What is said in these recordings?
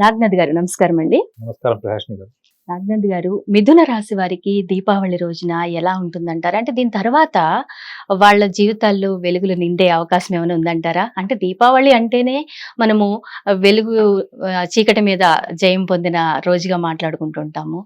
నాగ్నాథ్ గారు నమస్కారం అండి నమస్కారం ప్రహాష్ని గారు. నాగ్నాథ్ గారు మిథున రాశి వారికి దీపావళి రోజున ఎలా ఉంటుందంటారా? అంటే దీని తర్వాత వాళ్ళ జీవితాల్లో వెలుగులు నిండే అవకాశం ఏమైనా ఉందంటారా? అంటే దీపావళి అంటేనే మనము వెలుగు చీకటి మీద జయం పొందిన రోజుగా మాట్లాడుకుంటుంటాము.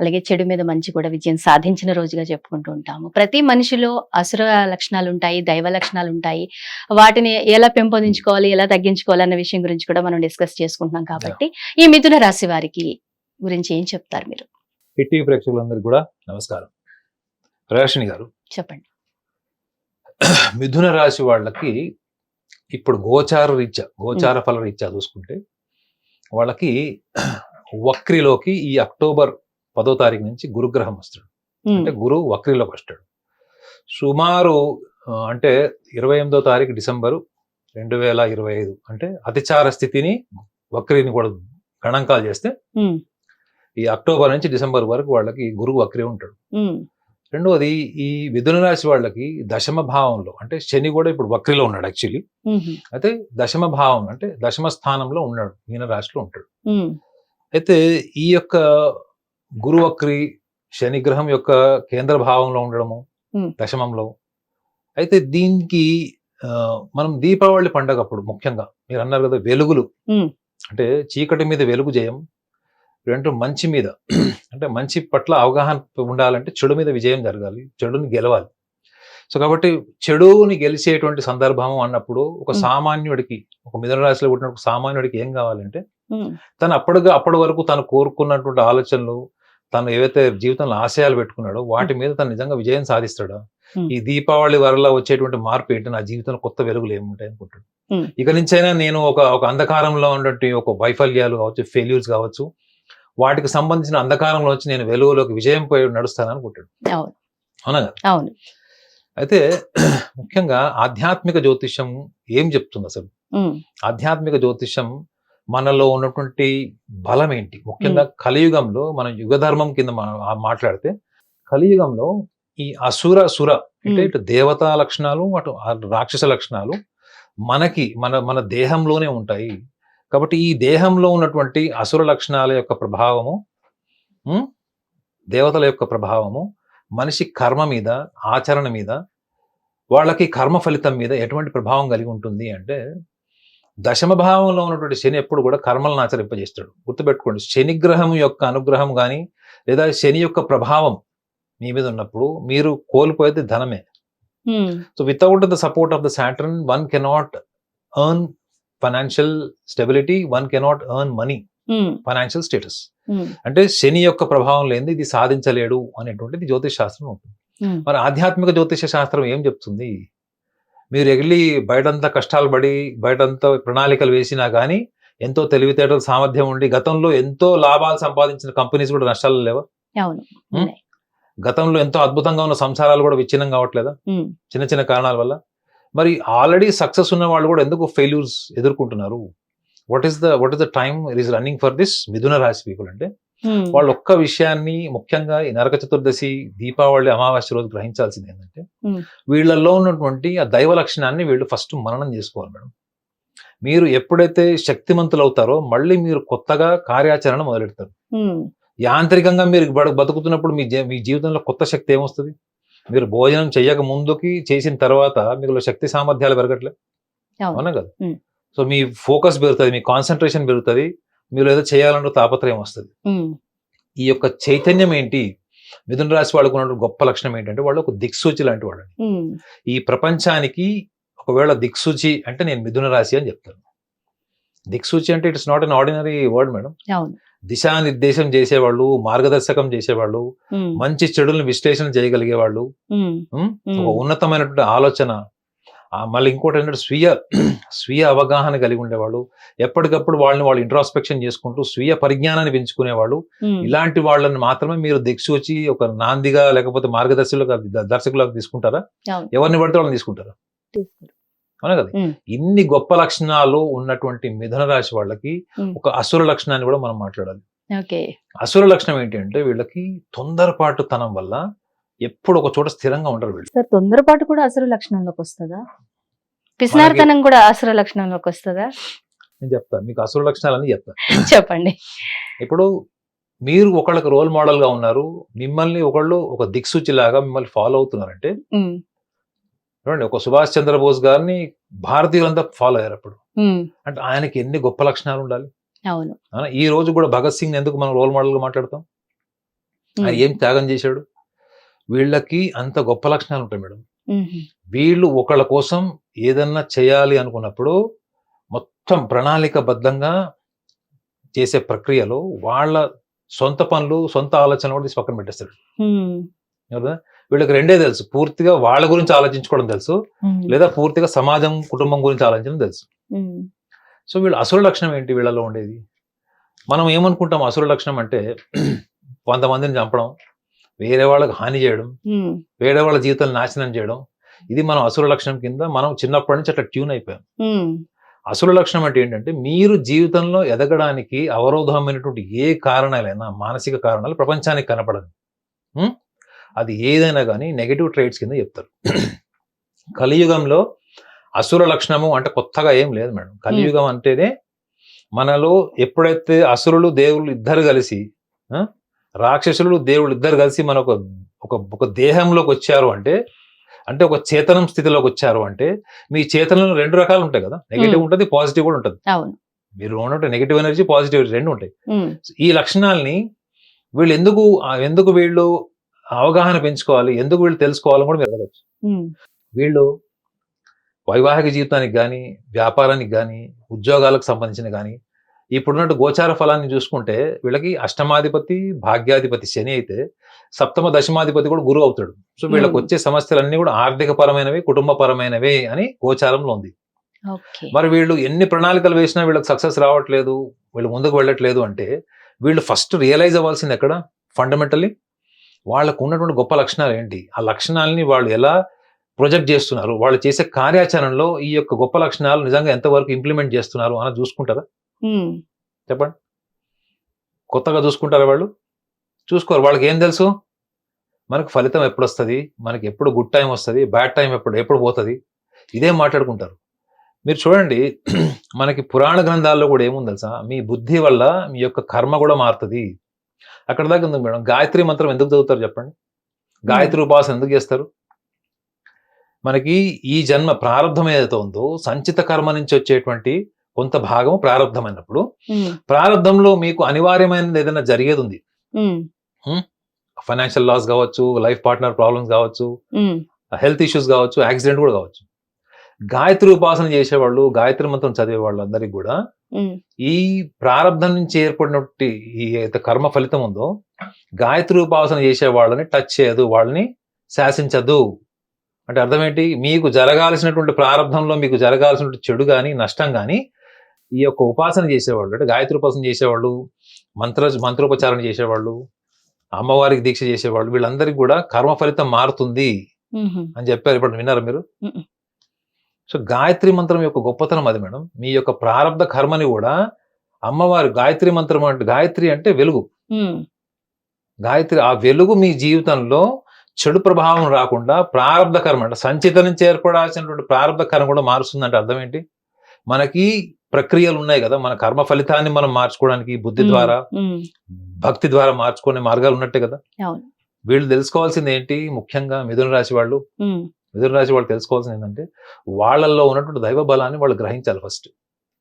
అలాగే చెడు మీద మంచి కూడా విజయం సాధించిన రోజుగా చెప్పుకుంటూ ఉంటాము. ప్రతి మనిషిలో అసుర లక్షణాలు ఉంటాయి దైవ లక్షణాలు ఉంటాయి వాటిని ఎలా పెంపొందించుకోవాలి ఎలా తగ్గించుకోవాలి అన్న విషయం గురించి కూడా మనం డిస్కస్ చేసుకుంటున్నాం కాబట్టి ఈ మిథున రాశి వారికి గురించి ఏం చెప్తారు మీరు? హిట్ ప్రేక్షకులందరికీ కూడా నమస్కారం. ప్రహాషిని గారు. చెప్పండి. మిథున రాశి వాళ్ళకి ఇప్పుడు గోచార రీత్యా గోచార ఫల రీత్యా చూసుకుంటే వాళ్ళకి వక్రిలోకి ఈ అక్టోబర్ పదో తారీఖు నుంచి గురుగ్రహం వస్తాడు. అంటే గురువు వక్రిలోకి వస్తాడు. సుమారు అంటే ఇరవై ఎనిమిదో తారీఖు డిసెంబరు రెండు వేల ఇరవై ఐదు అంటే అతిచార స్థితిని వక్రిని కూడా గణాంకాలు చేస్తే ఈ అక్టోబర్ నుంచి డిసెంబర్ వరకు వాళ్ళకి గురువు వక్రి ఉంటాడు. రెండవది ఈ మిథున రాశి వాళ్ళకి దశమ భావంలో అంటే శని కూడా ఇప్పుడు వక్రిలో ఉన్నాడు యాక్చువల్లీ. అయితే దశమ భావం అంటే దశమ స్థానంలో ఉన్నాడు మీన రాశిలో ఉంటాడు అయితే ఈ యొక్క గురు వక్రి శని గ్రహం యొక్క కేంద్ర భావంలో ఉండడము. దశమంలో అయితే దీనికి మనం దీపావళి పండగ అప్పుడు ముఖ్యంగా మీరు అన్నారు కదా వెలుగులు. అంటే చీకటి మీద వెలుగు జయం రెండు మంచి మీద అంటే మంచి పట్ల అవగాహన ఉండాలంటే చెడు మీద విజయం జరగాలి చెడుని గెలవాలి సో కాబట్టి చెడుని గెలిచేటువంటి సందర్భం అన్నప్పుడు ఒక. సామాన్యుడికి ఒక మిథున రాశిలో పుట్టిన ఒక సామాన్యుడికి ఏం కావాలంటే తను అప్పటిగా అప్పటి వరకు తను కోరుకున్నటువంటి ఆలోచనలు తను ఏవైతే జీవితంలో ఆశయాలు పెట్టుకున్నాడో వాటి మీద తను నిజంగా విజయం సాధిస్తాడా. ఈ దీపావళి వరలో వచ్చేటువంటి మార్పు ఏంటి? నా జీవితంలో కొత్త వెలుగులు ఏముంటాయి అనుకుంటాడు. ఇక నుంచైనా నేను ఒక ఒక అంధకారంలో ఉన్నటువంటి ఒక వైఫల్యాలు కావచ్చు ఫెయిల్యూర్స్ కావచ్చు వాటికి సంబంధించిన అంధకారంలో వచ్చి నేను వెలుగులోకి విజయం పోయి నడుస్తాను అనుకుంటాడు అవును. అవునా అయితే ముఖ్యంగా ఆధ్యాత్మిక జ్యోతిష్యం ఏం చెప్తుంది అసలు? ఆధ్యాత్మిక జ్యోతిషం మనలో ఉన్నటువంటి బలం ఏంటి ముఖ్యంగా కలియుగంలో మనం యుగధర్మం కింద మా- ఆ మాట్లాడితే కలియుగంలో ఈ అసుర సుర అంటే. ఇటు దేవతా లక్షణాలు అటు రాక్షస లక్షణాలు మనకి మన మన దేహంలోనే ఉంటాయి. కాబట్టి ఈ దేహంలో ఉన్నటువంటి అసుర లక్షణాల యొక్క ప్రభావము దేవతల యొక్క ప్రభావము మనిషి కర్మ మీద ఆచరణ మీద వాళ్ళకి కర్మ ఫలితం మీద ఎటువంటి ప్రభావం కలిగి ఉంటుంది అంటే దశమ భావంలో ఉన్నటువంటి శని ఎప్పుడు కూడా కర్మలను ఆచరింపజేస్తాడు. గుర్తుపెట్టుకోండి శని గ్రహం యొక్క అనుగ్రహం కానీ లేదా శని యొక్క ప్రభావం మీ మీద ఉన్నప్పుడు మీరు కోల్పోయేది ధనమే. So without the support of the Saturn one cannot earn financial stability one cannot earn money financial status అంటే శని యొక్క ప్రభావం లేనిది ఇది సాధించలేడు అనేటువంటిది జ్యోతిష్ శాస్త్రం ఉంటుంది. మరి ఆధ్యాత్మిక జ్యోతిష శాస్త్రం ఏం చెప్తుంది? మీరు ఎగిలి బయటంతా కష్టాలు పడి బయటంతా ప్రణాళికలు వేసినా కానీ ఎంతో తెలివితేటలు సామర్థ్యం ఉండి గతంలో ఎంతో లాభాలు సంపాదించిన కంపెనీస్ కూడా నష్టాలు లేవా? అవును. గతంలో ఎంతో అద్భుతంగా ఉన్న సంసారాలు కూడా విచ్ఛిన్నం కావట్లేదా? చిన్న చిన్న కారణాల వల్ల? మరి ఆల్రెడీ సక్సెస్ ఉన్న వాళ్ళు కూడా ఎందుకు ఫెయిల్యూర్స్ ఎదుర్కొంటున్నారు? What is the what is the time is running for this మిథున రాశి పీపుల్ అంటే? వాళ్ళు ఒక్క విషయాన్ని ముఖ్యంగా ఈ నరక చతుర్దశి దీపావళి అమావాస్య రోజు గ్రహించాల్సింది ఏంటంటే Hmm. వీళ్ళల్లో ఉన్నటువంటి ఆ దైవ లక్షణాన్ని వీళ్ళు ఫస్ట్ మననం చేసుకోవాలి మేడం. మీరు ఎప్పుడైతే శక్తిమంతులు అవుతారో మళ్ళీ మీరు కొత్తగా కార్యాచరణ మొదలెడతారు. ఉమ్, యాంత్రికంగా మీరు బతుకుతున్నప్పుడు మీ మీ జీవితంలో కొత్త శక్తి ఏమొస్తుంది? మీరు భోజనం చెయ్యక ముందుకి చేసిన తర్వాత మీకు శక్తి సామర్థ్యాలు పెరగట్లే? అవును. కదా? Hmm. సో మీ ఫోకస్ పెరుగుతుంది మీ కాన్సన్ట్రేషన్ పెరుగుతుంది మీరు ఏదో చేయాలన్న తాపత్రయం వస్తుంది. ఈ యొక్క చైతన్యం ఏంటి? మిథున రాశి వాళ్ళకు ఉన్న గొప్ప లక్షణం ఏంటంటే వాళ్ళు ఒక దిక్సూచి లాంటి వాళ్ళు ఉమ్, ఈ ప్రపంచానికి ఒకవేళ దిక్సూచి అంటే నేను మిథున రాశి అని చెప్తాను. దిక్సూచి అంటే it's not an ordinary word madam. దిశానిర్దేశం చేసేవాళ్ళు మార్గదర్శకం చేసేవాళ్ళు మంచి చెడులను విశ్లేషణ చేయగలిగే వాళ్ళు ఒక ఉన్నతమైనటువంటి ఆలోచన మళ్ళీ ఇంకోటి ఏంటంటే స్వీయ స్వీయ అవగాహన కలిగి ఉండేవాళ్ళు ఎప్పటికప్పుడు వాళ్ళని వాళ్ళు ఇంట్రాస్పెక్షన్ చేసుకుంటూ స్వీయ పరిజ్ఞానాన్ని పెంచుకునేవాళ్ళు ఇలాంటి వాళ్ళని మాత్రమే మీరు దిక్సూచి ఒక నాందిగా లేకపోతే మార్గదర్శకులుగా దర్శకులుగా తీసుకుంటారా. ఎవరిని పడితే వాళ్ళని తీసుకుంటారా. అవునా కదా. ఇన్ని గొప్ప లక్షణాలు ఉన్నటువంటి మిథున రాశి వాళ్ళకి. ఒక అసుర లక్షణాన్ని కూడా మనం మాట్లాడాలి అసుర లక్షణం ఏంటి అంటే వీళ్ళకి తొందరపాటు తనం వల్ల ఎప్పుడు ఒక చోట స్థిరంగా ఉండరు వీళ్ళు. సార్ తొందరపాటు కూడా అసుర లక్షణంలోకి వస్తుందా? పిసినారితనం కూడా అసుర లక్షణంలోకి వస్తుందా? నేను చెప్తాను మీకు అసుర లక్షణాలని చెప్తాను చెప్పండి. ఇప్పుడు మీరు ఒకళ్ళకి రోల్ మోడల్గా ఉన్నారు మిమ్మల్ని ఒకళ్ళు ఒక దిక్సూచి లాగా మిమ్మల్ని ఫాలో అవుతున్నారంటే చూడండి ఒక సుభాష్ చంద్రబోస్ గారిని భారతీయులంతా ఫాలో అయ్యారు అప్పుడు. అంటే ఆయనకి ఎన్ని గొప్ప లక్షణాలు ఉండాలి? అవును? ఈ రోజు కూడా భగత్ సింగ్ ఎందుకు మనం రోల్ మోడల్గా మాట్లాడతాం? ఆయన ఏం త్యాగం చేశాడు? వీళ్ళకి అంత గొప్ప లక్షణాలు ఉంటాయి మేడం. వీళ్ళు ఒకళ్ళ కోసం ఏదన్నా చేయాలి అనుకున్నప్పుడు మొత్తం ప్రణాళికబద్ధంగా చేసే ప్రక్రియలో వాళ్ళ సొంత పనులు సొంత ఆలోచనలు కూడా తీసి పక్కన కదా వీళ్ళకి రెండే తెలుసు. పూర్తిగా వాళ్ళ గురించి ఆలోచించుకోవడం తెలుసు. లేదా పూర్తిగా సమాజం కుటుంబం గురించి ఆలోచించడం తెలుసు. సో వీళ్ళ అసుర లక్షణం ఏంటి వీళ్ళలో ఉండేది? మనం ఏమనుకుంటాం అసుర లక్షణం అంటే కొంతమందిని చంపడం వేరే వాళ్ళకి హాని చేయడం వేరే వాళ్ళ జీవితాలు నాశనం చేయడం ఇది మనం అసుర లక్షణం కింద మనం చిన్నప్పటి నుంచి అట్లా ట్యూన్ అయిపోయాం. అసుర లక్షణం అంటే ఏంటంటే మీరు జీవితంలో ఎదగడానికి అవరోధమైనటువంటి ఏ కారణాలైనా మానసిక కారణాలు ప్రపంచానికి కనపడదు? అది ఏదైనా కానీ నెగటివ్ ట్రైట్స్ కింద చెప్తారు. కలియుగంలో అసుర లక్షణము అంటే కొత్తగా ఏం లేదు మేడం. కలియుగం అంటేనే మనలో ఎప్పుడైతే అసురులు దేవుళ్ళు ఇద్దరు కలిసి రాక్షసులు దేవుళ్ళు ఇద్దరు కలిసి మన ఒక ఒక దేహంలోకి వచ్చారు అంటే అంటే ఒక చేతనం స్థితిలోకి వచ్చారు అంటే మీ చేతనంలో రెండు రకాలు ఉంటాయి కదా. నెగిటివ్. ఉంటుంది పాజిటివ్ కూడా ఉంటుంది. మీరు ఉన్నట్టు నెగిటివ్ ఎనర్జీ పాజిటివ్ ఎనర్జీ రెండు ఉంటాయి. ఈ లక్షణాలని వీళ్ళు ఎందుకు ఎందుకు వీళ్ళు అవగాహన పెంచుకోవాలి ఎందుకు వీళ్ళు తెలుసుకోవాలని కూడా మీరు అడగచ్చు. వీళ్ళు వైవాహిక జీవితానికి కానీ వ్యాపారానికి కానీ ఉద్యోగాలకు సంబంధించిన కానీ ఇప్పుడున్నట్టు గోచార ఫలాన్ని చూసుకుంటే వీళ్ళకి అష్టమాధిపతి భాగ్యాధిపతి శని అయితే సప్తమ దశమాధిపతి కూడా గురువు అవుతాడు. సో వీళ్ళకి. వచ్చే సమస్యలన్నీ కూడా ఆర్థిక పరమైనవి కుటుంబ పరమైనవే అని గోచారంలో ఉంది. మరి వీళ్ళు ఎన్ని ప్రణాళికలు వేసినా వీళ్ళకి సక్సెస్ రావట్లేదు వీళ్ళు ముందుకు వెళ్ళట్లేదు అంటే వీళ్ళు ఫస్ట్ రియలైజ్ అవ్వాల్సింది ఎక్కడ? ఫండమెంటల్లీ వాళ్ళకు ఉన్నటువంటి గొప్ప లక్షణాలు ఏంటి? ఆ లక్షణాలని వాళ్ళు ఎలా ప్రొజెక్ట్ చేస్తున్నారు? వాళ్ళు చేసే కార్యాచరణలో ఈ యొక్క గొప్ప లక్షణాలు నిజంగా ఎంతవరకు ఇంప్లిమెంట్ చేస్తున్నారు అని చూసుకుంటారా? చెప్పండి. కొత్తగా చూసుకుంటారా వాళ్ళు? చూసుకోరు. వాళ్ళకి ఏం తెలుసు? మనకు ఫలితం ఎప్పుడు వస్తుంది మనకి ఎప్పుడు గుడ్ టైం వస్తుంది? బ్యాడ్ టైం ఎప్పుడు ఎప్పుడు పోతుంది? ఇదే మాట్లాడుకుంటారు. మీరు చూడండి మనకి పురాణ గ్రంథాల్లో కూడా ఏముంది తెలుసా? మీ బుద్ధి వల్ల మీ యొక్క కర్మ కూడా మారుతుంది. అక్కడ దాకా ఉంది మేడం? గాయత్రి మంత్రం ఎందుకు చదువుతారు చెప్పండి? గాయత్రి ఉపాసన ఎందుకు చేస్తారు? మనకి ఈ జన్మ ప్రారంభం ఏదైతే ఉందో సంచిత కర్మ నుంచి వచ్చేటువంటి కొంత భాగం ప్రారంభమైనప్పుడు ఉమ్, ప్రారంభంలో మీకు అనివార్యమైనది ఏదైనా జరిగేది ఉంది ఫైనాన్షియల్ లాస్ కావచ్చు లైఫ్ పార్ట్నర్ ప్రాబ్లమ్స్ కావచ్చు హెల్త్ ఇష్యూస్ కావచ్చు యాక్సిడెంట్ కూడా కావచ్చు. గాయత్రి ఉపాసన చేసేవాళ్ళు గాయత్రి మంత్రం చదివే వాళ్ళందరికీ కూడా ఈ ప్రారంధం నుంచి ఏర్పడినటువంటి ఈ అయితే కర్మ ఫలితం ఉందో గాయత్రి ఉపాసన చేసే వాళ్ళని టచ్ చేయదు వాళ్ళని శాసించదు. అంటే అర్థం ఏంటి? మీకు జరగాల్సినటువంటి ప్రారంభంలో మీకు జరగాల్సినటువంటి చెడు కానీ నష్టం కానీ ఈ యొక్క ఉపాసన చేసేవాళ్ళు అంటే గాయత్రి ఉపాసన చేసేవాళ్ళు మంత్ర మంత్రోపచారణ చేసేవాళ్ళు అమ్మవారికి దీక్ష చేసేవాళ్ళు వీళ్ళందరికీ కూడా కర్మ ఫలితం మారుతుంది అని చెప్పారు. ఇప్పుడు విన్నారా మీరు. సో గాయత్రి మంత్రం యొక్క గొప్పతనం అది మేడం. మీ యొక్క ప్రారంభ కర్మని కూడా అమ్మవారి గాయత్రి మంత్రం అంటే గాయత్రి అంటే వెలుగు. గాయత్రి ఆ వెలుగు మీ జీవితంలో చెడు ప్రభావం రాకుండా ప్రారంభ కర్మ అంటే సంచిత నుంచి ఏర్పడాల్సినటువంటి ప్రారంభ కర్మ కూడా మారుస్తుందంటే అర్థం ఏంటి? మనకి ప్రక్రియలు ఉన్నాయి కదా. మన కర్మ ఫలితాన్ని మనం మార్చుకోవడానికి బుద్ధి ద్వారా భక్తి ద్వారా మార్చుకునే మార్గాలు ఉన్నట్టే కదా. వీళ్ళు తెలుసుకోవాల్సింది ఏంటి? ముఖ్యంగా మిథున రాశి వాళ్ళు మిథున రాశి వాళ్ళు తెలుసుకోవాల్సింది ఏంటంటే వాళ్ళల్లో ఉన్నటువంటి దైవ బలాన్ని వాళ్ళు గ్రహించాలి ఫస్ట్.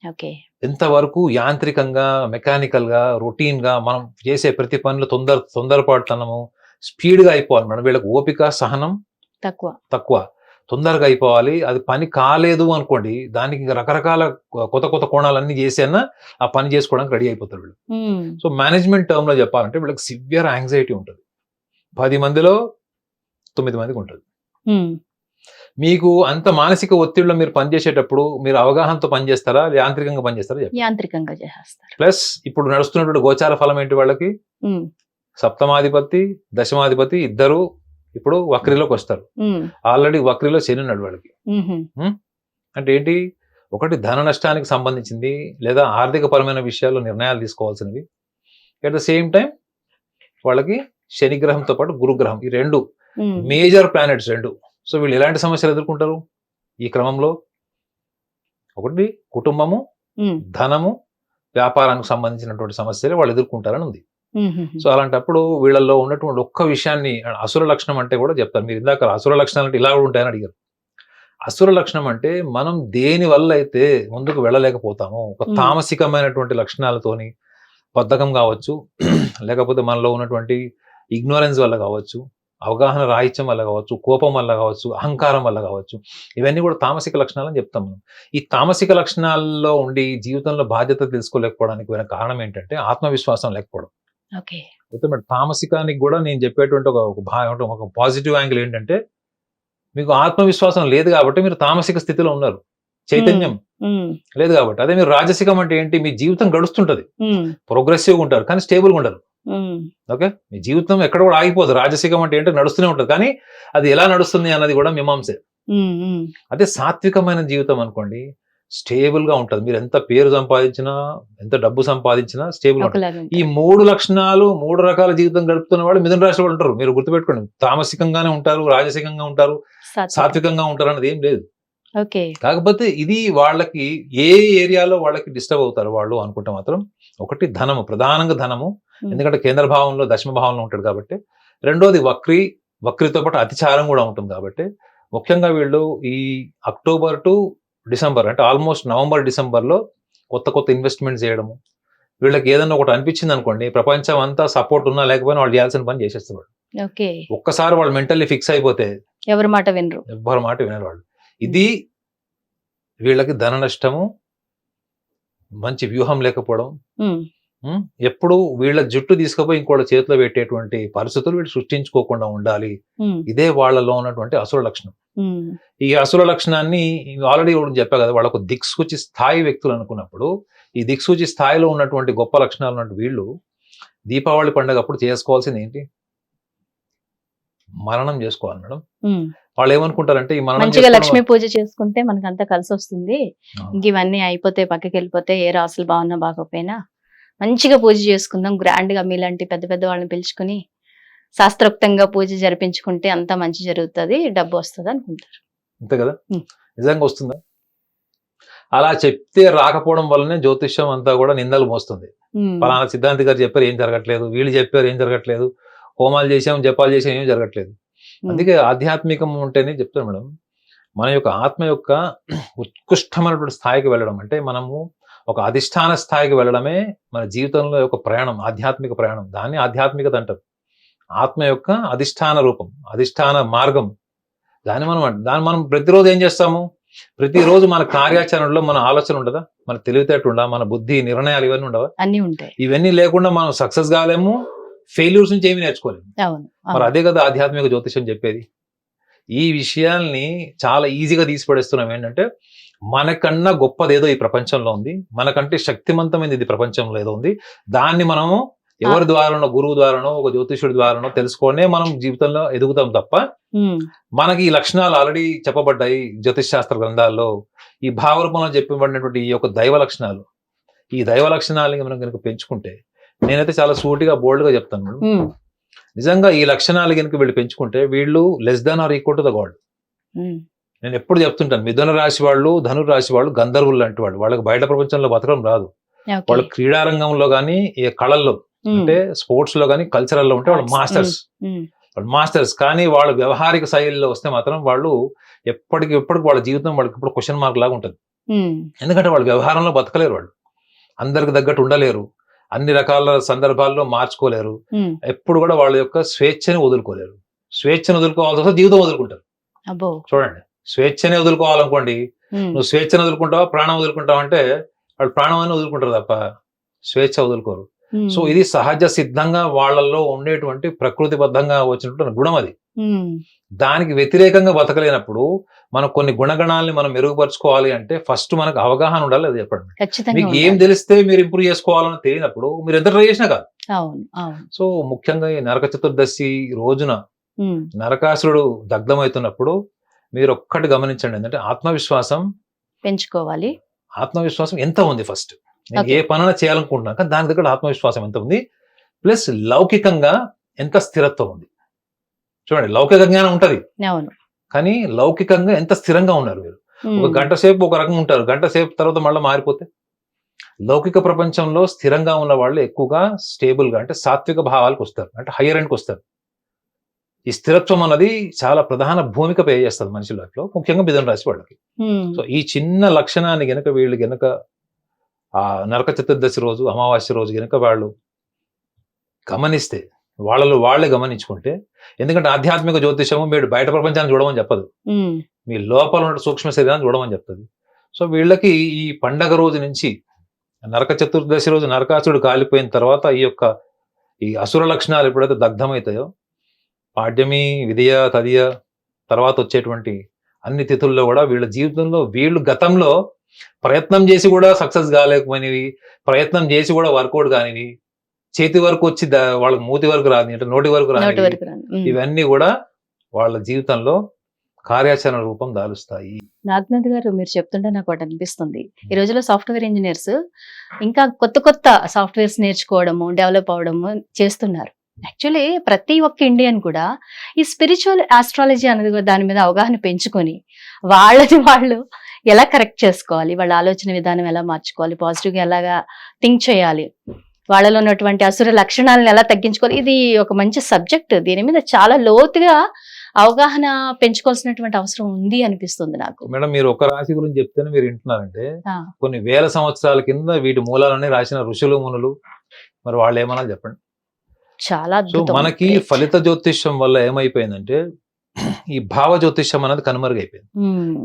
ఓకే. ఎంతవరకు యాంత్రికంగా మెకానికల్గా రొటీన్గా మనం చేసే ప్రతి పనిలో తొందర తొందరపాటుతనము స్పీడ్గా అయిపోవాలి. మేడం వీళ్ళకి ఓపిక సహనం తక్కువ. తక్కువ. తొందరగా అయిపోవాలి అది పని కాలేదు అనుకోండి దానికి రకరకాల కొత్త కొత్త కోణాలన్నీ చేసేనా ఆ పని చేసుకోవడానికి రెడీ అయిపోతారు వీళ్ళు. సో మేనేజ్మెంట్ టర్మ్లో చెప్పాలంటే వీళ్ళకి సివియర్ యాంగ్జైటీ ఉంటుంది. పది మందిలో తొమ్మిది మందికి ఉంటుంది. మీకు అంత మానసిక ఒత్తిడిలో మీరు పనిచేసేటప్పుడు మీరు అవగాహనతో పనిచేస్తారా? యాంత్రికంగా పనిచేస్తారా. యాంత్రికంగా చేస్తారు ప్లస్ ఇప్పుడు నడుస్తున్నటువంటి గోచార ఫలం ఏంటి వాళ్ళకి? సప్తమాధిపతి దశమాధిపతి ఇద్దరు ఇప్పుడు వక్రిలోకి వస్తారు. ఆల్రెడీ వక్రిలో శని ఉన్నాడు వాళ్ళకి. అంటే ఏంటి? ఒకటి ధన నష్టానికి సంబంధించింది లేదా ఆర్థిక పరమైన విషయాల్లో నిర్ణయాలు తీసుకోవాల్సినవి. అట్ ద సేమ్ టైం వాళ్ళకి శని గ్రహంతో పాటు గురుగ్రహం ఈ రెండు మేజర్ ప్లానెట్స్ రెండు. సో వీళ్ళు ఎలాంటి సమస్యలు ఎదుర్కొంటారు? ఈ క్రమంలో ఒకటి కుటుంబము ధనము వ్యాపారానికి సంబంధించినటువంటి సమస్యలు వాళ్ళు ఎదుర్కొంటారని ఉంది. సో అలాంటప్పుడు వీళ్ళల్లో ఉన్నటువంటి ఒక్క విషయాన్ని అసుర లక్షణం అంటే కూడా చెప్తారు. మీరు ఇందాక అసుర లక్షణాలు అంటే ఇలా కూడా ఉంటాయని అడిగారు. అసుర లక్షణం అంటే మనం దేని వల్ల అయితే ముందుకు వెళ్ళలేకపోతామో ఒక. తామసికమైనటువంటి లక్షణాలతోని బద్ధకం కావచ్చు లేకపోతే మనలో ఉన్నటువంటి ఇగ్నోరెన్స్ వల్ల కావచ్చు అవగాహన రాహిత్యం వల్ల కావచ్చు కోపం వల్ల కావచ్చు అహంకారం వల్ల కావచ్చు ఇవన్నీ కూడా తామసిక లక్షణాలు అని చెప్తాం మనం. ఈ తామసిక లక్షణాల్లో ఉండి జీవితంలో బాధ్యత తెలుసుకోలేకపోవడానికి కారణం ఏంటంటే ఆత్మవిశ్వాసం లేకపోవడం. అయితే మరి తామసికానికి కూడా నేను చెప్పేటువంటి ఒక ఒక భా- ఒక పాజిటివ్ యాంగిల్ ఏంటంటే మీకు ఆత్మవిశ్వాసం లేదు కాబట్టి మీరు తామసిక స్థితిలో ఉన్నారు. చైతన్యం లేదు కాబట్టి. అదే మీరు రాజసికం అంటే ఏంటి? మీ జీవితం గడుస్తుంటది. ఉమ్, ప్రోగ్రెసివ్గా ఉంటారు కానీ స్టేబుల్గా ఉండరు. ఓకే? మీ జీవితం ఎక్కడ కూడా ఆగిపోదు. రాజసికం అంటే ఏంటో నడుస్తూనే ఉంటుంది. కానీ అది ఎలా నడుస్తుంది అన్నది కూడా మీమాంసే. అదే సాత్వికమైన జీవితం అనుకోండి. స్టేబుల్గా ఉంటుంది. మీరు ఎంత పేరు సంపాదించినా ఎంత డబ్బు సంపాదించినా స్టేబుల్ ఈ. మూడు లక్షణాలు మూడు రకాల జీవితం గడుపుతున్న వాళ్ళు మిథున రాశి వాళ్ళు ఉంటారు. మీరు గుర్తుపెట్టుకోండి. తామసికంగానే ఉంటారు రాజసికంగా ఉంటారు సాత్వికం. సాత్వికంగా ఉంటారు అన్నది ఏం లేదు. కాకపోతే ఇది వాళ్ళకి ఏ ఏరియాలో వాళ్ళకి డిస్టర్బ్ అవుతారు వాళ్ళు అనుకుంటే మాత్రం ఒకటి ధనము ప్రధానంగా ధనము. ఎందుకంటే కేంద్ర భావంలో దశమ భావంలో ఉంటాడు కాబట్టి. రెండోది వక్రి వక్రితో పాటు అతిచారం కూడా ఉంటుంది కాబట్టి. ముఖ్యంగా వీళ్ళు ఈ అక్టోబర్ టు డిసెంబర్ అంటే ఆల్మోస్ట్ నవంబర్ డిసెంబర్లో కొత్త కొత్త ఇన్వెస్ట్మెంట్ చేయడము. వీళ్ళకి ఏదైనా ఒకటి అనిపించింది అనుకోండి ప్రపంచం అంతా సపోర్ట్ ఉన్నా లేకపోయినా వాళ్ళు చేయాల్సిన పని చేసేస్తారు. ఓకే. ఒక్కసారి వాళ్ళు మెంటల్లీ ఫిక్స్ అయిపోతే ఎవరి మాట వినరు. ఎవ్వరి మాట వినరు వాళ్ళు. ఇది వీళ్ళకి ధన నష్టము మంచి వ్యూహం లేకపోవడం? ఎప్పుడు వీళ్ళ జుట్టు తీసుకుపోయి ఇంకోళ్ళ చేతిలో పెట్టేటువంటి పరిస్థితులు వీళ్ళు సృష్టించుకోకుండా ఉండాలి. ఇదే వాళ్ళలో ఉన్నటువంటి అసుర లక్షణం. ఈ అసుర లక్షణాన్ని ఆల్రెడీ చెప్పా కదా వాళ్ళకు దిక్సూచి స్థాయి వ్యక్తులు అనుకున్నప్పుడు ఈ దిక్సూచి స్థాయిలో ఉన్నటువంటి గొప్ప లక్షణాలు ఉన్నటువంటి వీళ్ళు దీపావళి పండుగ అప్పుడు చేసుకోవాల్సింది ఏంటి మరణం చేసుకోవాలి మేడం. వాళ్ళు ఏమనుకుంటారంటే ఈ మంచిగా లక్ష్మీ పూజ చేసుకుంటే మనకు అంతా కలిసి వస్తుంది. ఇంక ఇవన్నీ అయిపోతే పక్కకి వెళ్ళిపోతే ఏ రాసులు బాగున్నా బాగోపోయినా మంచిగా పూజ చేసుకుందాం గ్రాండ్గా మీలాంటి పెద్ద పెద్ద వాళ్ళని పిలుచుకుని శాస్త్రోక్తంగా పూజ జరిపించుకుంటే అంతా మంచి జరుగుతుంది డబ్బు వస్తుంది అనుకుంటారు. అంతే కదా. నిజంగా వస్తుందా? అలా చెప్తే రాకపోవడం వల్లనే జ్యోతిష్యం అంతా కూడా నిందలు మోస్తుంది. పలానా సిద్ధాంతి గారు చెప్పారు ఏం జరగట్లేదు వీళ్ళు చెప్పారు ఏం జరగట్లేదు హోమాలు చేసాం జపాలు చేసాం ఏం జరగట్లేదు. అందుకే ఆధ్యాత్మికం ఉంటేనే చెప్తాను మేడం మన యొక్క ఆత్మ యొక్క ఉత్కృష్టమైనటువంటి స్థాయికి వెళ్ళడం అంటే మనము ఒక అధిష్టాన స్థాయికి వెళ్ళడమే మన జీవితంలో యొక్క ప్రయాణం ఆధ్యాత్మిక ప్రయాణం. దాన్ని ఆధ్యాత్మికత అంటారు. ఆత్మ యొక్క అధిష్టాన రూపం అధిష్టాన మార్గం. దాన్ని మనం దాన్ని మనం ప్రతిరోజు ఏం చేస్తాము? ప్రతిరోజు మన కార్యాచరణలో మన ఆలోచన ఉండదా? మన తెలివితేటలు ఉండదా మన బుద్ధి నిర్ణయాలు ఇవన్నీ ఉండవా? అన్ని ఉంటాయి. ఇవన్నీ లేకుండా మనం సక్సెస్ కాలేము ఫెయిల్యూర్స్ నుంచి ఏమి నేర్చుకోలేము. మరి. అదే కదా ఆధ్యాత్మిక జ్యోతిషం చెప్పేది. ఈ విషయాల్ని చాలా ఈజీగా తీసి పడేస్తున్నాం. ఏంటంటే మనకన్నా గొప్పదేదో ఈ ప్రపంచంలో ఉంది. మనకంటే శక్తివంతమైనది ఇది ప్రపంచంలో ఏదో ఉంది. దాన్ని మనము ఎవరి ద్వారానో గురువు ద్వారానో ఒక జ్యోతిషుడి ద్వారానో తెలుసుకొనే మనం జీవితంలో ఎదుగుతాం తప్ప మనకి ఈ లక్షణాలు ఆల్రెడీ చెప్పబడ్డాయి జ్యోతిష్ శాస్త్ర గ్రంథాల్లో. ఈ భావరూపంలో చెప్పబడినటువంటి ఈ యొక్క దైవ లక్షణాలు. ఈ దైవ లక్షణాలని మనం కనుక పెంచుకుంటే నేనైతే చాలా సూటిగా బోల్డ్గా చెప్తాను. మేడం ఉమ్, నిజంగా ఈ లక్షణాలు కనుక వీళ్ళు పెంచుకుంటే వీళ్ళు less than or equal to the God నేను ఎప్పుడు చెప్తుంటాను మిథున రాశి వాళ్ళు ధను రాశి వాళ్ళు గంధర్వులు లాంటి వాళ్ళు. వాళ్ళకి బయట ప్రపంచంలో బతకడం రాదు. వాళ్ళు క్రీడారంగంలో కానీ ఈ కళల్లో అంటే స్పోర్ట్స్లో కానీ కల్చరల్లో ఉంటే వాళ్ళు. మాస్టర్స్. వాళ్ళు మాస్టర్స్. కానీ వాళ్ళ వ్యవహారిక శైలిలో వస్తే మాత్రం వాళ్ళు ఎప్పటికి ఎప్పటికి వాళ్ళ జీవితం వాళ్ళకి ఇప్పుడు క్వశ్చన్ మార్క్ లాగా ఉంటుంది. ఎందుకంటే వాళ్ళు వ్యవహారంలో బతకలేరు వాళ్ళు. అందరికి తగ్గట్టు ఉండలేరు. అన్ని రకాల సందర్భాల్లో మార్చుకోలేరు. ఎప్పుడు కూడా వాళ్ళ యొక్క స్వేచ్ఛని వదులుకోలేరు. స్వేచ్ఛను వదులుకోవాల్సి వస్తే జీవితం వదులుకుంటారు. చూడండి. స్వేచ్ఛనే వదులుకోవాలనుకోండి నువ్వు స్వేచ్ఛను వదులుకుంటావా ప్రాణం వదులుకుంటావా అంటే వాళ్ళు ప్రాణం అని వదులుకుంటారు తప్ప స్వేచ్ఛ వదులుకోరు. సో ఇది సహజ సిద్ధంగా వాళ్ళల్లో ఉండేటువంటి ప్రకృతిబద్ధంగా వచ్చినటువంటి గుణం అది. దానికి వ్యతిరేకంగా బతకలేనప్పుడు మనం కొన్ని గుణగణాలని మనం మెరుగుపరుచుకోవాలి అంటే ఫస్ట్ మనకు అవగాహన ఉండాలి అది చెప్పండి. మీకు ఏం. తెలిస్తే మీరు ఇంప్రూవ్ చేసుకోవాలని తెలియనప్పుడు మీరు ఎంత ట్రై చేసినా కాదు. సో ముఖ్యంగా ఈ నరక చతుర్దశి రోజున నరకాసురుడు దగ్ధమవుతున్నప్పుడు మీరు ఒక్కటి గమనించండి ఏంటంటే ఆత్మవిశ్వాసం పెంచుకోవాలి. ఆత్మవిశ్వాసం ఎంత ఉంది ఫస్ట్? నేను. ఏ పనున చేయాలనుకుంటున్నా కానీ దాని దగ్గర ఆత్మవిశ్వాసం ఎంత ఉంది? ప్లస్ లౌకికంగా ఎంత స్థిరత్వం ఉంది? చూడండి లౌకిక జ్ఞానం ఉంటది. కానీ లౌకికంగా ఎంత స్థిరంగా ఉన్నారు మీరు? ఒక గంట సేపు ఒక రకంగా ఉంటారు. గంట సేపు తర్వాత మళ్ళీ మారిపోతే? లౌకిక ప్రపంచంలో స్థిరంగా ఉన్న వాళ్ళు ఎక్కువగా స్టేబుల్గా అంటే సాత్విక భావాలకు వస్తారు. అంటే హయ్యర్ ఎండ్కి వస్తారు. ఈ స్థిరత్వం అన్నది చాలా ప్రధాన భూమిక పే చేస్తుంది మనిషి లైఫ్లో ముఖ్యంగా మిథున రాశి వాళ్ళకి. సో ఈ చిన్న లక్షణాన్ని గనక వీళ్ళు గనక ఆ నరక చతుర్దశి రోజు అమావాస్య రోజు గనక వాళ్ళు గమనిస్తే వాళ్ళలో వాళ్ళే గమనించుకుంటే ఎందుకంటే ఆధ్యాత్మిక జ్యోతిషము మీరు బయట ప్రపంచాన్ని చూడమని చెప్పదు. మీ లోపల ఉన్న సూక్ష్మ శరీరాన్ని చూడమని చెప్తుంది. సో వీళ్ళకి ఈ పండగ రోజు నుంచి నరక చతుర్దశి రోజు నరకాసుడు కాలిపోయిన తర్వాత ఈ యొక్క ఈ అసుర లక్షణాలు ఎప్పుడైతే దగ్ధమవుతాయో పాడ్యమి విధియ తదియ తర్వాత వచ్చేటువంటి అన్ని తిథుల్లో కూడా వీళ్ళ జీవితంలో వీళ్ళు గతంలో ప్రయత్నం చేసి కూడా సక్సెస్ కాలేకపోయినవి ప్రయత్నం చేసి కూడా వర్కౌట్ కానివి చేతి వరకు వచ్చి వాళ్ళకి మూతి వరకు రాని అంటే నోటి వరకు రాని. ఉమ్. ఇవన్నీ కూడా వాళ్ళ జీవితంలో కార్యాచరణ రూపం దాలుస్తాయి నాగనాథ్ గారు మీరు చెప్తుంటే నాకు ఒకటి అనిపిస్తుంది ఈ రోజుల్లో సాఫ్ట్వేర్ ఇంజనీర్స్ ఇంకా కొత్త కొత్త సాఫ్ట్వేర్స్ నేర్చుకోవడము డెవలప్ అవడము చేస్తున్నారు యాక్చువల్లీ ప్రతి ఒక్క ఇండియన్ కూడా ఈ స్పిరిచువల్ ఆస్ట్రాలజీ అనేది దాని మీద అవగాహన పెంచుకొని వాళ్ళని వాళ్ళు ఎలా కరెక్ట్ చేసుకోవాలి? వాళ్ళ ఆలోచన విధానం ఎలా మార్చుకోవాలి? పాజిటివ్గా ఎలాగా థింక్ చేయాలి? వాళ్ళలో ఉన్నటువంటి అసుర లక్షణాలను ఎలా తగ్గించుకోవాలి? ఇది ఒక మంచి సబ్జెక్ట్ దీని మీద చాలా లోతుగా అవగాహన పెంచుకోవాల్సినటువంటి అవసరం ఉంది అనిపిస్తుంది నాకు. మేడం మీరు ఒక రాశి గురించి చెప్తేనే మీరు వింటున్నారంటే. కొన్ని వేల సంవత్సరాల కింద వీటి మూలాలన్నీ రాసిన ఋషులు మునులు. మరి వాళ్ళు ఏమన్నా చెప్పండి? చాలా మనకి. ఫలిత జ్యోతిష్యం వల్ల ఏమైపోయిందంటే ఈ భావ జ్యోతిష్యం అనేది కనుమరుగైపోయింది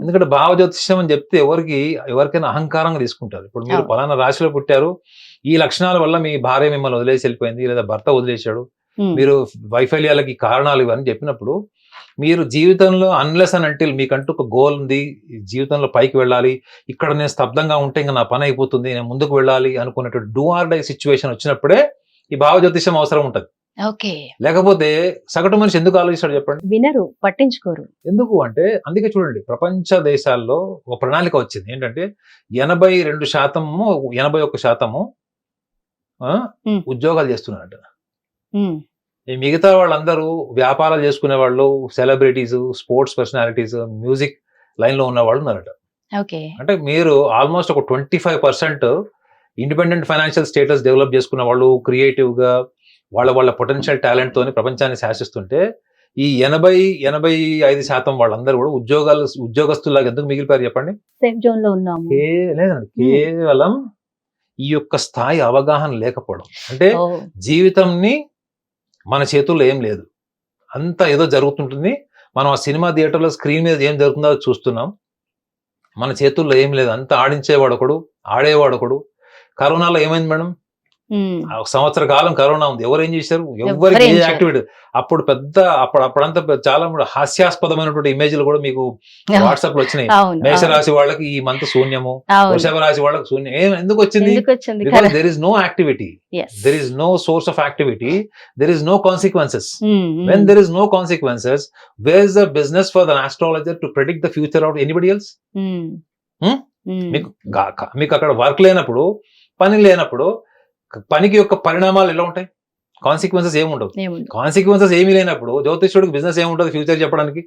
ఎందుకంటే భావ జ్యోతిష్యం అని చెప్తే ఎవరికి ఎవరికైనా అహంకారంగా తీసుకుంటారు. ఇప్పుడు మీరు. పలానా రాశిలో పుట్టారు ఈ లక్షణాల వల్ల మీ భార్య మిమ్మల్ని వదిలేసి వెళ్ళిపోయింది లేదా భర్త వదిలేశాడు మీరు వైఫల్యాలకి కారణాలు ఇవన్నీ చెప్పినప్పుడు మీరు జీవితంలో అన్లెస్ అని అంటే మీకంటూ ఒక గోల్ ఉంది జీవితంలో పైకి వెళ్ళాలి ఇక్కడ నేను స్తబ్దంగా ఉంటే ఇంకా నా పని అయిపోతుంది నేను ముందుకు వెళ్ళాలి అనుకునేటువంటి డూ ఆర్ డై సిచ్యువేషన్ వచ్చినప్పుడే ఈ భావ జ్యోతిషం అవసరం ఉంటుంది. ఓకే. లేకపోతే సగటు మనిషి ఎందుకు ఆలోచిస్తాడు చెప్పండి? వినరు పట్టించుకోరు. ఎందుకు అంటే అందుకే చూడండి ప్రపంచ దేశాల్లో ఒక ప్రణాళిక వచ్చింది. ఏంటంటే ఎనభై రెండు శాతము ఎనభై ఒక్క శాతము. ఉద్యోగాలు చేస్తున్నారట. ఈ మిగతా వాళ్ళందరూ వ్యాపారాలు చేసుకునే వాళ్ళు సెలబ్రిటీస్ స్పోర్ట్స్ పర్సనాలిటీస్ మ్యూజిక్ లైన్లో ఉన్న వాళ్ళు ఉన్నారట. ఓకే. అంటే మీరు ఆల్మోస్ట్ ఒక twenty five percent independent financial status develop చేసుకున్న వాళ్ళు క్రియేటివ్గా వాళ్ళ వాళ్ళ పొటెన్షియల్ టాలెంట్ తోని ప్రపంచాన్ని శాసిస్తుంటే ఈ ఎనభై ఎనభై ఐదు శాతం వాళ్ళందరూ కూడా ఉద్యోగాలు ఉద్యోగస్తులాగా ఎందుకు మిగిలిపోయారు చెప్పండి? సేఫ్ జోన్లో ఉన్నాము. కే- లేదండి. కేవలం ఈ యొక్క స్థాయి అవగాహన లేకపోవడం. అంటే జీవితంని మన చేతుల్లో ఏం లేదు. అంతా ఏదో జరుగుతుంటుంది. మనం ఆ సినిమా థియేటర్లో స్క్రీన్ మీద ఏం జరుగుతుందో చూస్తున్నాం. మన చేతుల్లో ఏం లేదు. అంతా ఆడించేవాడు ఒకడు ఆడేవాడు ఒకడు కరోనాలో ఏమైంది మేడం? ఒక సంవత్సర కాలం కరోనా ఉంది. ఎవరు ఏం చేశారు? ఎవరికి ఏం. యాక్టివిటీ? అప్పుడు పెద్ద అప్పుడు అప్పుడంతా చాలా హాస్యాస్పదమైనటువంటి ఇమేజ్లు కూడా మీకు వాట్సాప్లో వచ్చినాయి. మేషరాశి వాళ్ళకి ఈ మంత్ శూన్యము వృషభ రాశి వాళ్ళకి శూన్యం. ఏం ఎందుకు వచ్చింది? There is no activity of activity. There is no consequences. Um, um, when there is no consequences where's the business for an astrologer to predict the future of anybody else? Um, Hmm? Um, మీకు మీకు అక్కడ work లేనప్పుడు పని లేనప్పుడు పనికి యొక్క పరిణామాలు ఎలా ఉంటాయి? కాన్సిక్వెన్సెస్ ఏముండవు. ఏముంది కాన్సిక్వెన్సెస్ ఏమీ లేనప్పుడు జ్యోతిష్యుడికి బిజినెస్ ఏముంటుంది ఫ్యూచర్ చెప్పడానికి?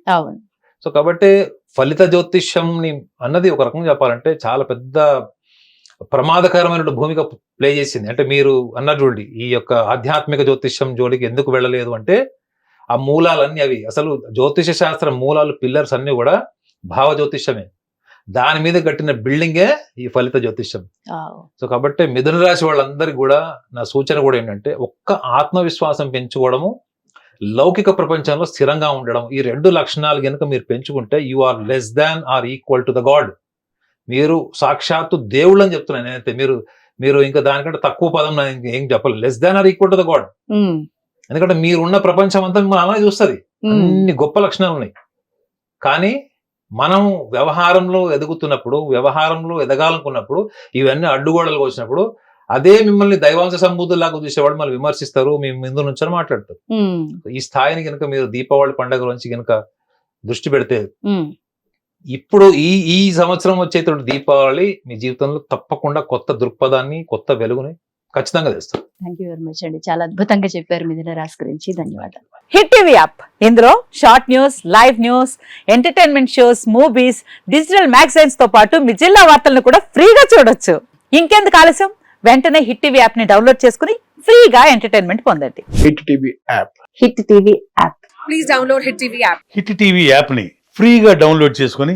సో కాబట్టి ఫలిత జ్యోతిష్యంని అన్నది ఒక రకంగా చెప్పాలంటే చాలా పెద్ద ప్రమాదకరమైన భూమిక ప్లే చేసింది. అంటే మీరు చూడండి ఈ యొక్క ఆధ్యాత్మిక జ్యోతిష్యం జోలికి ఎందుకు వెళ్ళలేదు అంటే ఆ మూలాలన్నీ అవి. అసలు జ్యోతిష శాస్త్ర మూలాలు పిల్లర్స్ అన్ని కూడా భావ జ్యోతిష్యమే. దాని మీద కట్టిన బిల్డింగే ఈ ఫలిత జ్యోతిష్యం. సో కాబట్టి మిథున రాశి వాళ్ళందరికీ కూడా నా సూచన కూడా ఏంటంటే ఒక్క ఆత్మవిశ్వాసం పెంచుకోవడము లౌకిక ప్రపంచంలో స్థిరంగా ఉండడం ఈ రెండు లక్షణాలు కనుక మీరు పెంచుకుంటే you are less than or equal to the God మీరు సాక్షాత్తు దేవుళ్ళు అని చెప్తున్నాను నేనైతే. మీరు మీరు ఇంకా దానికంటే తక్కువ పదం ఏం చెప్పలేదు less than or equal to the God ఎందుకంటే మీరున్న ప్రపంచం అంతా మిమ్మల్ని అలానే చూస్తుంది. అన్ని గొప్ప లక్షణాలు ఉన్నాయి. కానీ మనం వ్యవహారంలో ఎదుగుతున్నప్పుడు వ్యవహారంలో ఎదగాలనుకున్నప్పుడు ఇవన్నీ అడ్డుగోడలకు వచ్చినప్పుడు అదే మిమ్మల్ని దైవాంశ సంబూతులాగా చూసేవాడు మళ్ళీ విమర్శిస్తారు మీ ముందు నుంచని మాట్లాడతారు ఈ స్థాయిని కనుక మీరు దీపావళి పండుగ నుంచి కనుక దృష్టి పెడితే. ఇప్పుడు ఈ ఈ సంవత్సరం వచ్చేటువంటి దీపావళి మీ జీవితంలో తప్పకుండా కొత్త దృక్పథాన్ని కొత్త వెలుగుని ఖచ్చితంగా తెస్తారు థ్యాంక్ యూ వెరీ మచ్ అండి. చాలా అద్భుతంగా చెప్పారు మిథున రాశి గురించి. ధన్యవాదాలు. Hit TV app. ఇందులో short news live news entertainment shows movies digital మ్యాగజైన్స్తో పాటు మీ జిల్లా వార్తలను కూడా ఫ్రీగా చూడొచ్చు. ఇంకెందుకు ఆలస్యం? వెంటనే హిట్ టీవీ యాప్ని డౌన్లోడ్ చేసుకుని ఫ్రీగా ఎంటర్టైన్మెంట్ పొందండి. Hit TV app. Hit TV app please download Hit TV app. Hit TV యాప్ని ఫ్రీగా డౌన్లోడ్ చేసుకొని